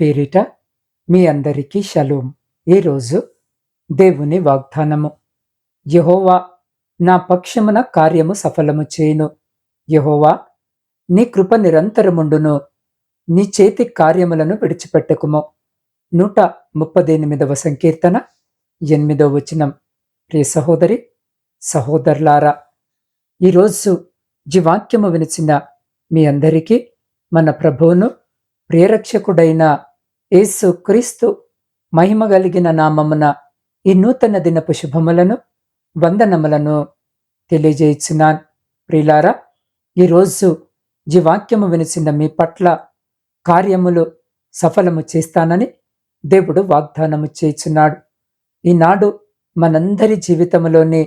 పేరిట మీ అందరికీ షలోం. ఈరోజు దేవుని వాగ్దానము. యహోవా నా పక్షమున కార్యము సఫలము చేయును. యహోవా నీ కృప నిరంతరముండును. నీ చేతి కార్యములను విడిచిపెట్టకుము. నూట ముప్పదెనిమిదవ సంకీర్తన ఎనిమిదవ వచనం. ప్రియ సహోదరి సహోదరులారా ఈరోజు జీవాక్యము వినిచిన మీ అందరికీ మన ప్రభువును ప్రియరక్షకుడైన యేసు క్రీస్తు మహిమ కలిగిన నామమున ఈ నూతన దినపు శుభములను వందనములను తెలియజేయించున్నాను. ప్రియులారా ఈరోజు జీవాక్యము వినిచిన మీ పట్ల కార్యములు సఫలము చేస్తానని దేవుడు వాగ్దానము చేయుచున్నాడు. ఈనాడు మనందరి జీవితంలోని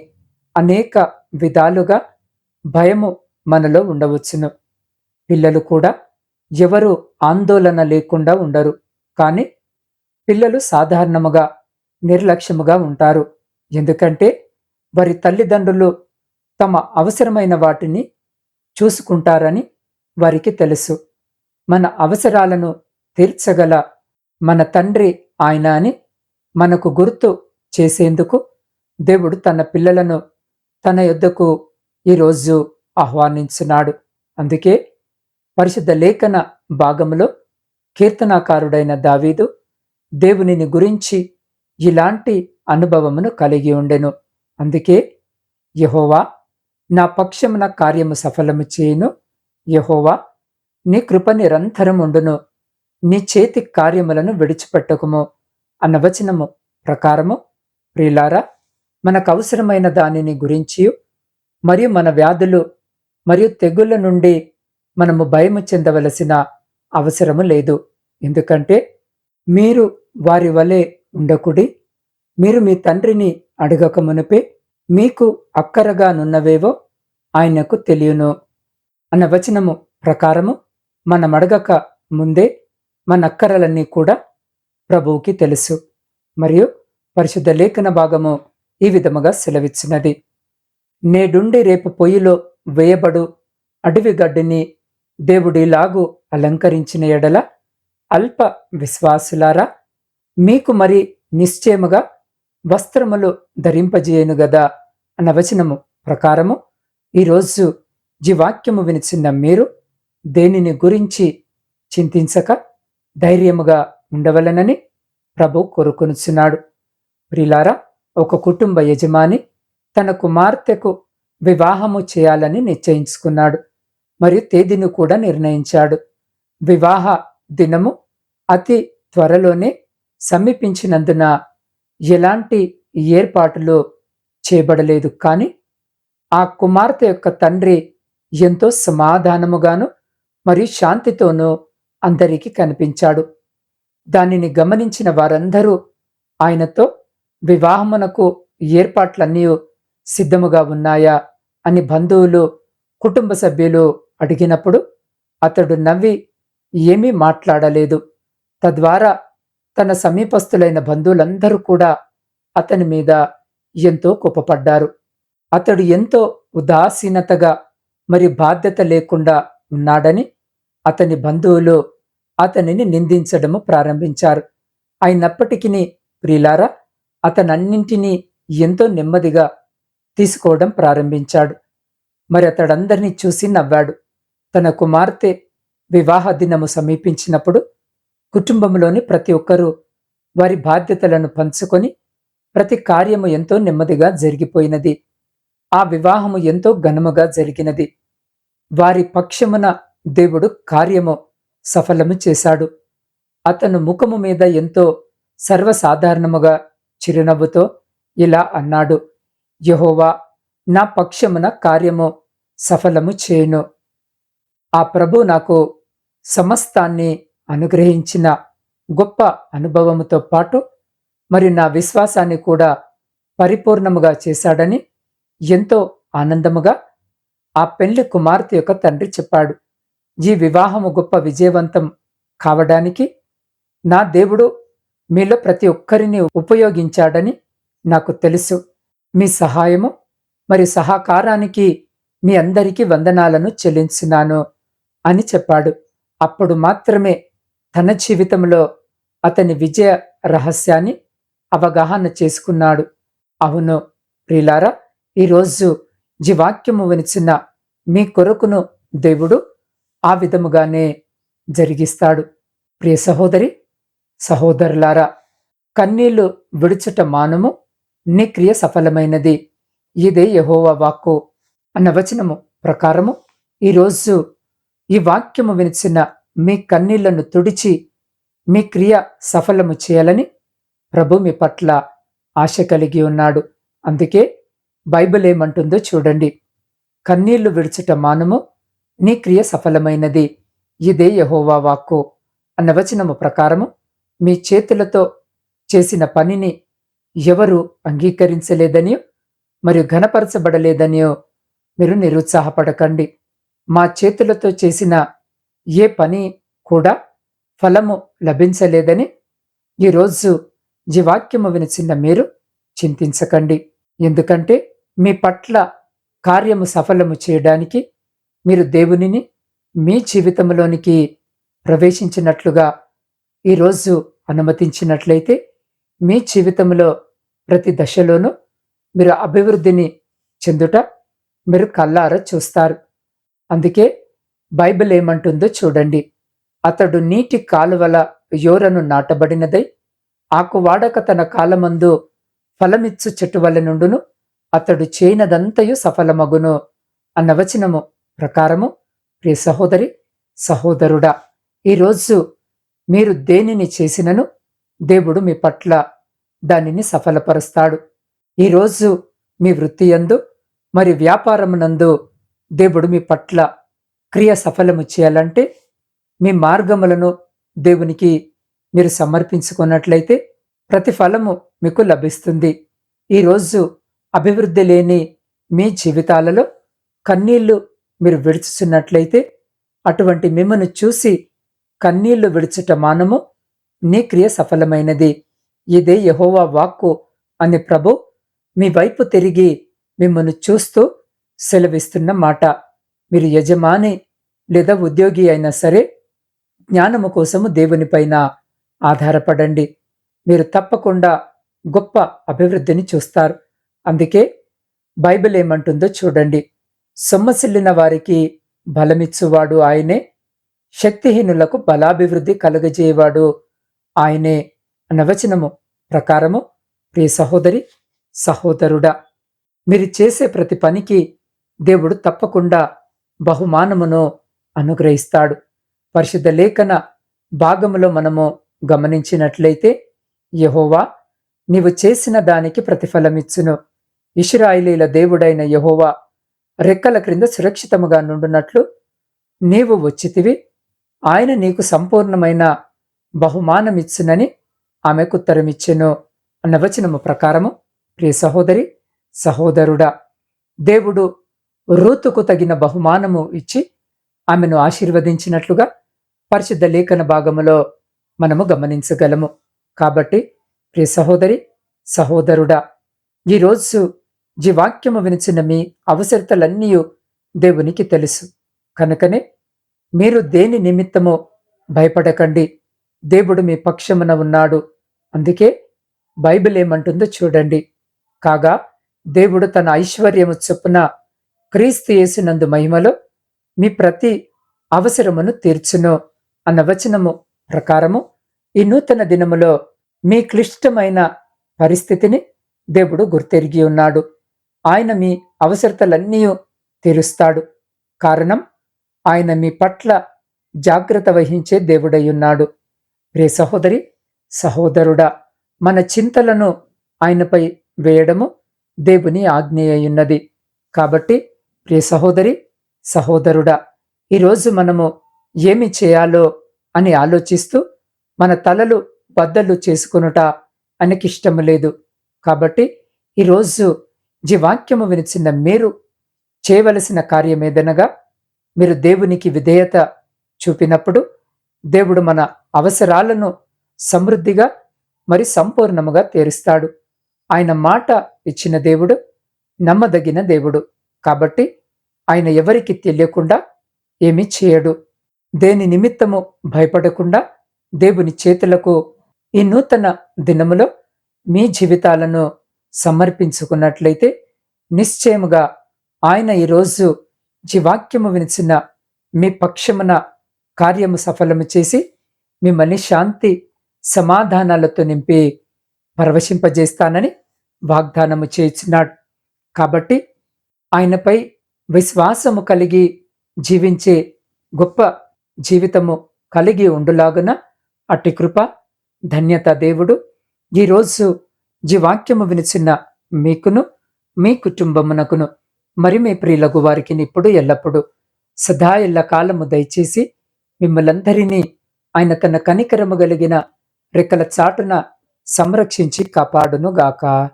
అనేక విధాలుగా భయము మనలో ఉండవచ్చును. పిల్లలు కూడా ఎవరు ఆందోళన లేకుండా ఉండరు. కానీ పిల్లలు సాధారణముగా నిర్లక్ష్యముగా ఉంటారు. ఎందుకంటే వారి తల్లిదండ్రులు తమ అవసరమైన వాటిని చూసుకుంటారని వారికి తెలుసు. మన అవసరాలను తీర్చగల మన తండ్రి ఆయన అని మనకు గుర్తు చేసేందుకు దేవుడు తన పిల్లలను తన యొద్దకు ఈరోజు ఆహ్వానించున్నాడు. అందుకే పరిశుద్ధ లేఖన భాగంలో కీర్తనాకారుడైన దావీదు దేవునిని గురించి ఇలాంటి అనుభవమును కలిగి ఉండెను. అందుకే యహోవా నా పక్షమున కార్యము సఫలము చేయును. యహోవా నీ కృప నిరంతరం ఉండును. నీ చేతి కార్యములను విడిచిపెట్టకుము అన్న వచనము ప్రకారము. ప్రియులారా మనకు అవసరమైన దానిని గురించి మరియు మన వ్యాధులు మరియు తెగుళ్ళ నుండి మనము భయము చెందవలసిన అవసరము లేదు. ఎందుకంటే మీరు వారి వలె ఉండకుడి మీరు మీ తండ్రిని అడగక మునిపే మీకు అక్కరగా నున్నవేవో ఆయనకు తెలియను. అన్న వచనము ప్రకారము మనం అడగక ముందే మన అక్కరలన్నీ కూడా ప్రభువుకి తెలుసు. మరియు పరిశుద్ధ లేఖన భాగము ఈ విధముగా సెలవిచ్చినది. నేడుండి రేపు పొయ్యిలో వేయబడు అడవి గడ్డిని దేవుడిలాగు అలంకరించిన ఎడల అల్ప విశ్వాసులారా మీకు మరి నిశ్చయముగా వస్త్రములు ధరింపజేయను గదా అన్న వచనము ప్రకారము ఈరోజు జీవాక్యము వినిచిన మీరు దేనిని గురించి చింతించక ధైర్యముగా ఉండవలనని ప్రభు కోరుకొనుచున్నాడు. ప్రిలారా ఒక కుటుంబ యజమాని తన కుమార్తెకు వివాహము చేయాలని నిశ్చయించుకున్నాడు. మరియు తేదీని కూడా నిర్ణయించాడు. వివాహ దినము అతి త్వరలోనే సమీపించినందున ఎలాంటి ఏర్పాటులు చేయబడలేదు. కానీ ఆ కుమార్తె యొక్క తండ్రి ఎంతో సమాధానముగాను మరియు శాంతితోనూ అందరికీ కనిపించాడు. దానిని గమనించిన వారందరూ ఆయనతో వివాహమునకు ఏర్పాట్లన్నీ సిద్ధముగా ఉన్నాయా అని బంధువులు కుటుంబ సభ్యులు అడిగినప్పుడు అతడు నవ్వి ఏమీ మాట్లాడలేదు. తద్వారా తన సమీపస్తులైన బంధువులందరూ కూడా అతని మీద ఎంతో కోపపడ్డారు. అతడు ఎంతో ఉదాసీనతగా మరి బాధ్యత లేకుండా ఉన్నాడని అతని బంధువులు అతనిని నిందించడము ప్రారంభించారు. అయినప్పటికీ ప్రియులారా అతనన్నింటినీ ఎంతో నెమ్మదిగా తీసుకోవడం ప్రారంభించాడు. మరి అతడందరినీ చూసి నవ్వాడు. తన కుమార్తె వివాహ దినము సమీపించినప్పుడు కుటుంబంలోని ప్రతి ఒక్కరూ వారి బాధ్యతలను పంచుకొని ప్రతి కార్యము ఎంతో నెమ్మదిగా జరిగిపోయినది. ఆ వివాహము ఎంతో ఘనముగా జరిగినది. వారి పక్షమున దేవుడు కార్యము సఫలము చేశాడు. అతను ముఖము మీద ఎంతో సర్వసాధారణముగా చిరునవ్వుతో ఇలా అన్నాడు యహోవా నా పక్షమున కార్యము సఫలము చేయను. ఆ ప్రభు నాకు సమస్తాన్ని అనుగ్రహించిన గొప్ప అనుభవముతో పాటు మరి నా విశ్వాసాన్ని కూడా పరిపూర్ణముగా చేశాడని ఎంతో ఆనందముగా ఆ పెళ్ళి కుమార్తె యొక్క తండ్రి చెప్పాడు. ఈ వివాహము గొప్ప విజయవంతం కావడానికి నా దేవుడు మీలో ప్రతి ఒక్కరిని ఉపయోగించాడని నాకు తెలుసు. మీ సహాయము మరి సహకారానికి మీ అందరికీ వందనాలను చెల్లించున్నాను. అని చెప్పాడు. అప్పుడు మాత్రమే తన జీవితంలో అతని విజయ రహస్యాన్ని అవగాహన చేసుకున్నాడు. అవును ప్రిలారా ఈరోజు జీవాక్యము వినిచిన మీ కొరకును దేవుడు ఆ విధముగానే జరిగిస్తాడు. ప్రియ సహోదరి సహోదరులారా కన్నీళ్ళు విడుచుట మానము నీ క్రియ సఫలమైనది. ఇదే యహోవా వాక్కు. అన్న వచనము ప్రకారము ఈరోజు ఈ వాక్యము వినిచిన మీ కన్నీళ్ళను తుడిచి మీ క్రియ సఫలము చేయాలని ప్రభు మీ పట్ల ఆశ కలిగి ఉన్నాడు. అందుకే బైబిల్ ఏమంటుందో చూడండి. కన్నీళ్ళు విడుచుట మానము నీ క్రియ సఫలమైనది. ఇదే యహోవా వాక్కు. అన్న వచనము ప్రకారము మీ చేతులతో చేసిన పనిని ఎవరు అంగీకరించలేదనియో మరియు ఘనపరచబడలేదనియో మీరు నిరుత్సాహపడకండి. మా చేతులతో చేసిన ఏ పని కూడా ఫలము లభించలేదని ఈరోజు జీవాక్యము వినిచిన మీరు చింతించకండి. ఎందుకంటే మీ పట్ల కార్యము సఫలము చేయడానికి మీరు దేవునిని మీ జీవితంలోనికి ప్రవేశించినట్లుగా ఈరోజు అనుమతించినట్లయితే మీ జీవితంలో ప్రతి దశలోనూ మీరు అభివృద్ధిని చెందుట మీరు కల్లార చూస్తారు. అందుకే బైబిల్ ఏమంటుందో చూడండి. అతడు నీటి కాలువల యోరను నాటబడినదై ఆకువాడక తన కాలమందు ఫలమిచ్చు చెట్టు వల్ల నుండును అతడు చేయనదంతయు సఫలమగును అన్న వచనము ప్రకారము. ప్రియ సహోదరి సహోదరుడా ఈరోజు మీరు దేనిని చేసినను? దేవుడు మీ పట్ల దానిని సఫలపరుస్తాడు. ఈరోజు మీ వృత్తి యందు మరి వ్యాపారమునందు దేవుడు మీ పట్ల క్రియ సఫలము చేయాలంటే మీ మార్గములను దేవునికి మీరు సమర్పించుకున్నట్లయితే ప్రతిఫలము మీకు లభిస్తుంది. ఈరోజు అభివృద్ధి లేని మీ జీవితాలలో కన్నీళ్ళు మీరు విడుచుచున్నట్లయితే అటువంటి మిమ్మను చూసి కన్నీళ్ళు విడుచుట మానము నీ క్రియ సఫలమైనది. ఇదే యహోవా వాక్కు. అని ప్రభు మీ వైపు తిరిగి మిమ్మల్ని చూస్తూ సెలవిస్తున్న మాట. మీరు యజమాని లేదా ఉద్యోగి అయినా సరే జ్ఞానము కోసము దేవునిపైన ఆధారపడండి. మీరు తప్పకుండా గొప్ప అభివృద్ధిని చూస్తారు. అందుకే బైబిల్ ఏమంటుందో చూడండి. సొమ్మసిల్లిన వారికి బలమిచ్చువాడు ఆయనే. శక్తిహీనులకు బలాభివృద్ధి కలుగజేయవాడు ఆయనే నవచనము ప్రకారము. ప్రియ సహోదరి సహోదరుడా మీరు చేసే ప్రతి పనికి దేవుడు తప్పకుండా బహుమానమును అనుగ్రహిస్తాడు. పరిశుద్ధ లేఖన భాగములో మనము గమనించినట్లయితే యహోవా నీవు చేసిన దానికి ప్రతిఫలమిచ్చును. ఇష్రాయిలీల దేవుడైన యహోవా రెక్కల క్రింద సురక్షితముగా నుండునట్లు నీవు వచ్చితివి. ఆయన నీకు సంపూర్ణమైన బహుమానమిచ్చునని ఆమెకుత్తరమిచ్చెను అన్న వచనము ప్రకారము. ప్రియ సహోదరి సహోదరుడా దేవుడు రూతుకు తగిన బహుమానము ఇచ్చి ఆమెను ఆశీర్వదించినట్లుగా పరిశుద్ధ లేఖన భాగములో మనము గమనించగలము. కాబట్టి ప్రియ సహోదరి సహోదరుడా ఈరోజు జీవాక్యము వినిచిన మీ అవసరతలన్నీ దేవునికి తెలుసు. కనుకనే మీరు దేని నిమిత్తమో భయపడకండి. దేవుడు మీ పక్షమున ఉన్నాడు. అందుకే బైబిల్ ఏమంటుందో చూడండి. కాగా దేవుడు తన ఐశ్వర్యము చొప్పున క్రీస్తు యేసునందు మహిమలో మీ ప్రతి అవసరమును తీర్చును అన్న వచనము ప్రకారము ఈ నూతన దినములో మీ క్లిష్టమైన పరిస్థితిని దేవుడు గుర్తెరిగి ఉన్నాడు. ఆయన మీ అవసరతలన్నీ తీరుస్తాడు. కారణం ఆయన మీ పట్ల జాగ్రత్త వహించే దేవుడై ఉన్నాడు. ప్రే సహోదరి సహోదరుడా మన చింతలను ఆయనపై వేయడము దేవుని ఆజ్ఞేయున్నది కాబట్టి ప్రియ సహోదరి సహోదరుడా ఈరోజు మనము ఏమి చేయాలో అని ఆలోచిస్తూ మన తలలు బద్దలు చేసుకునుట అనికిష్టము లేదు. కాబట్టి ఈరోజు జీవాక్యము వినిచిన మీరు చేయవలసిన కార్యమేదనగా మీరు దేవునికి విధేయత చూపినప్పుడు దేవుడు మన అవసరాలను సమృద్ధిగా మరి సంపూర్ణముగా తీరుస్తాడు. ఆయన మాట ఇచ్చిన దేవుడు నమ్మదగిన దేవుడు. కాబట్టి ఆయన ఎవరికి తెలియకుండా ఏమీ చేయడు. దేని నిమిత్తము భయపడకుండా దేవుని చేతులకు ఈ నూతన దినములో మీ జీవితాలను సమర్పించుకున్నట్లయితే నిశ్చయముగా ఆయన ఈరోజు జీవాక్యము వినిచిన మీ పక్షమున కార్యము సఫలము చేసి మిమ్మల్ని శాంతి సమాధానాలతో నింపి పరవశింపజేస్తానని వాగ్దానము చేసినాడు. కాబట్టి ఆయనపై విశ్వాసము కలిగి జీవించే గొప్ప జీవితము కలిగి ఉండులాగున అట్టి కృప ధన్యత దేవుడు. ఈరోజు జీవాక్యము వినిచిన మీకును మీ కుటుంబమునకును మరి మీ ప్రియులకు వారికి ఇప్పుడు ఎల్లప్పుడూ సదా ఎల్ల కాలము దయచేసి మిమ్మలందరినీ ఆయన తన కనికరము కలిగిన రెక్కల చాటున సంరక్షించి కాపాడును గాక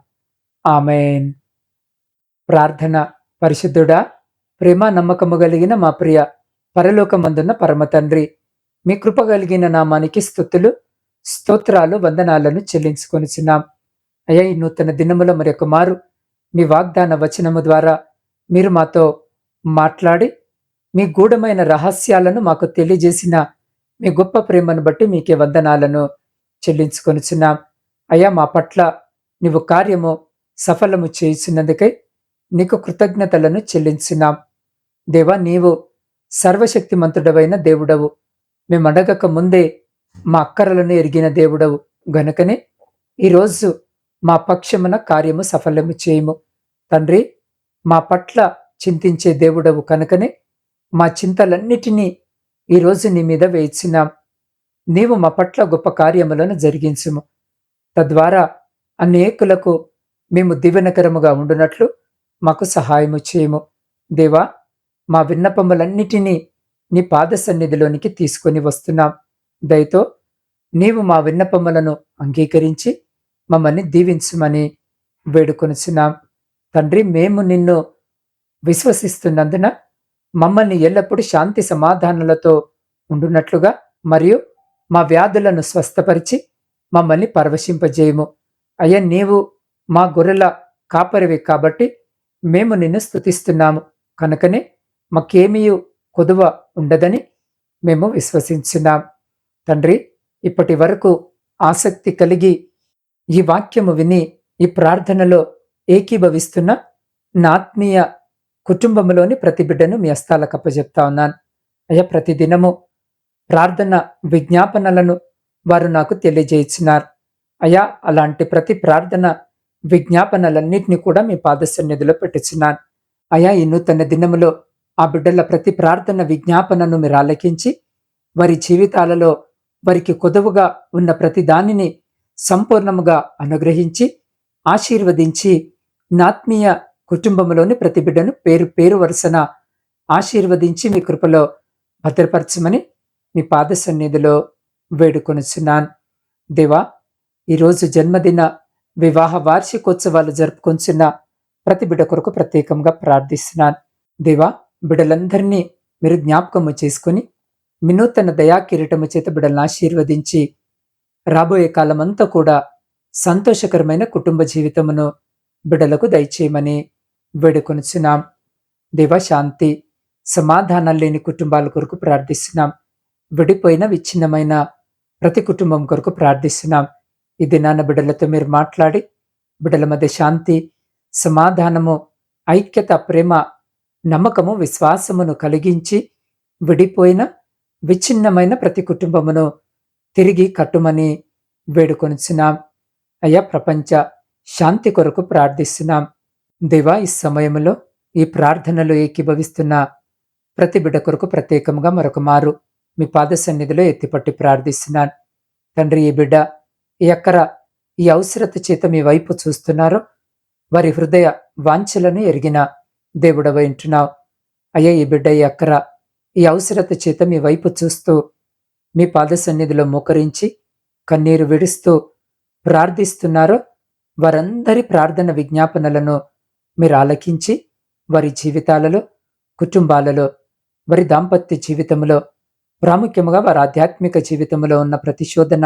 ఆమెన్. ప్రార్థన పరిశుద్ధుడా ప్రేమ నమ్మకము కలిగిన మా ప్రియ పరలోకమందున్న పరమతండ్రి మీ కృప కలిగిన నామానికి స్థుతులు స్తోత్రాలు వందనాలను చెల్లించుకొనిచున్నాం. అయ్యా ఈ నూతన దినముల మరొక మారు మీ వాగ్దాన వచనము ద్వారా మీరు మాతో మాట్లాడి మీ గూఢమైన రహస్యాలను మాకు తెలియజేసిన మీ గొప్ప ప్రేమను బట్టి మీకే వందనాలను చెల్లించుకొనిచున్నాం. అయ్యా మా పట్ల నీవు కార్యము సఫలము చేయుచున్నందుకై నీకు కృతజ్ఞతలను చెల్లించినాం దేవా నీవు సర్వశక్తిమంతుడవైన దేవుడవు. మేము అడగక ముందే మా అక్కరలను ఎరిగిన దేవుడవు గనుకనే ఈరోజు మా పక్షమున కార్యము సఫలము చేయము. తండ్రి మా పట్ల చింతించే దేవుడవు కనుకనే మా చింతలన్నిటినీ ఈరోజు నీ మీద వేయించినాం నీవు మా పట్ల గొప్ప కార్యములను జరిగించుము. తద్వారా అనేకులకు మేము దివెనకరముగా ఉండునట్లు మాకు సహాయము చేయము. దేవా మా విన్నపములన్నిటినీ నీ పాద సన్నిధిలోనికి తీసుకొని వస్తున్నాం. దయతో నీవు మా విన్నపములను అంగీకరించి మమ్మల్ని దీవించుమని వేడుకొనిచున్నాం. తండ్రి మేము నిన్ను విశ్వసిస్తున్నందున మమ్మల్ని ఎల్లప్పుడూ శాంతి సమాధానాలతో ఉండునట్లుగా మరియు మా వ్యాధులను స్వస్థపరిచి మమ్మల్ని పరవశింపజేయము. అయ్యా నీవు మా గొర్రెల కాపరివి కాబట్టి మేము నిన్ను స్థుతిస్తున్నాము కనుకనే మాకేమీ కొదువ ఉండదని మేము విశ్వసించున్నాం. తండ్రి ఇప్పటి వరకు ఆసక్తి కలిగి ఈ వాక్యము విని ఈ ప్రార్థనలో ఏకీభవిస్తున్న నా ఆత్మీయ కుటుంబంలోని ప్రతి బిడ్డను మీ హస్తాలకు అప్పచెప్తా ఉన్నాను. అయ్యా ప్రతిదినము ప్రార్థన విజ్ఞాపనలను వారు నాకు తెలియజేయించినారు అయ్యా అలాంటి ప్రతి ప్రార్థన విజ్ఞాపనలన్నింటినీ కూడా మీ పాదసన్నిధిలో పెట్టుచున్నాను. అయా ఈ నూతన దినములో ఆ బిడ్డల ప్రతి ప్రార్థన విజ్ఞాపనను మీరు ఆలకించి వారి జీవితాలలో వారికి కొదవుగా ఉన్న ప్రతి దానిని సంపూర్ణముగా అనుగ్రహించి ఆశీర్వదించి నాత్మీయ కుటుంబంలోని ప్రతి బిడ్డను పేరు పేరు వరుసన ఆశీర్వదించి మీ కృపలో భద్రపరచమని మీ పాద సన్నిధిలో వేడుకొనుచున్నాను. దేవా ఈరోజు జన్మదిన వివాహ వార్షికోత్సవాలు జరుపుకొంచున్న ప్రతి బిడ్డ కొరకు ప్రత్యేకంగా ప్రార్థిస్తున్నాను. దేవా బిడ్డలందరినీ మీరు జ్ఞాపకము చేసుకుని వినూతన దయా కిరీటము చేత బిడ్డలను ఆశీర్వదించి రాబోయే కాలమంతా కూడా సంతోషకరమైన కుటుంబ జీవితమును బిడలకు దయచేయమని వేడుకొనుచున్నాం. దేవ శాంతి సమాధానం లేని కుటుంబాల కొరకు ప్రార్థిస్తున్నాం. విడిపోయిన విచ్ఛిన్నమైన ప్రతి కుటుంబం కొరకు ప్రార్థిస్తున్నాం. ఈ దినాన బిడ్డలతో మీరు మాట్లాడి బిడ్డల మధ్య శాంతి సమాధానము ఐక్యత ప్రేమ నమ్మకము విశ్వాసమును కలిగించి విడిపోయిన విచ్ఛిన్నమైన ప్రతి కుటుంబమును తిరిగి కట్టుమని వేడుకొనిచున్నాం. అయ్యా ప్రపంచ శాంతి కొరకు ప్రార్థిస్తున్నాం. దేవా ఈ సమయంలో ఈ ప్రార్థనలో ఏకీభవిస్తున్న ప్రతి బిడ్డ కొరకు ప్రత్యేకంగా మరొక మారు మీ పాద సన్నిధిలో ఎత్తిపట్టి ప్రార్థిస్తున్నాను. తండ్రి ఈ బిడ్డ ఎక్కడ ఈ అవసరత చేత మీ వైపు చూస్తున్నారో వారి హృదయ వాంఛలను ఎరిగిన దేవుడవ వింటున్నావు అయ్యా ఈ బిడ్డ ఈ అక్కర ఈ అవసరత చేత మీ వైపు చూస్తూ మీ పాద సన్నిధిలో మోకరించి కన్నీరు విడుస్తూ ప్రార్థిస్తున్నారో వారందరి ప్రార్థన విజ్ఞాపనలను మీరు ఆలకించి వారి జీవితాలలో కుటుంబాలలో వారి దాంపత్య జీవితంలో ప్రాముఖ్యముగా వారి ఆధ్యాత్మిక జీవితంలో ఉన్న ప్రతిశోధన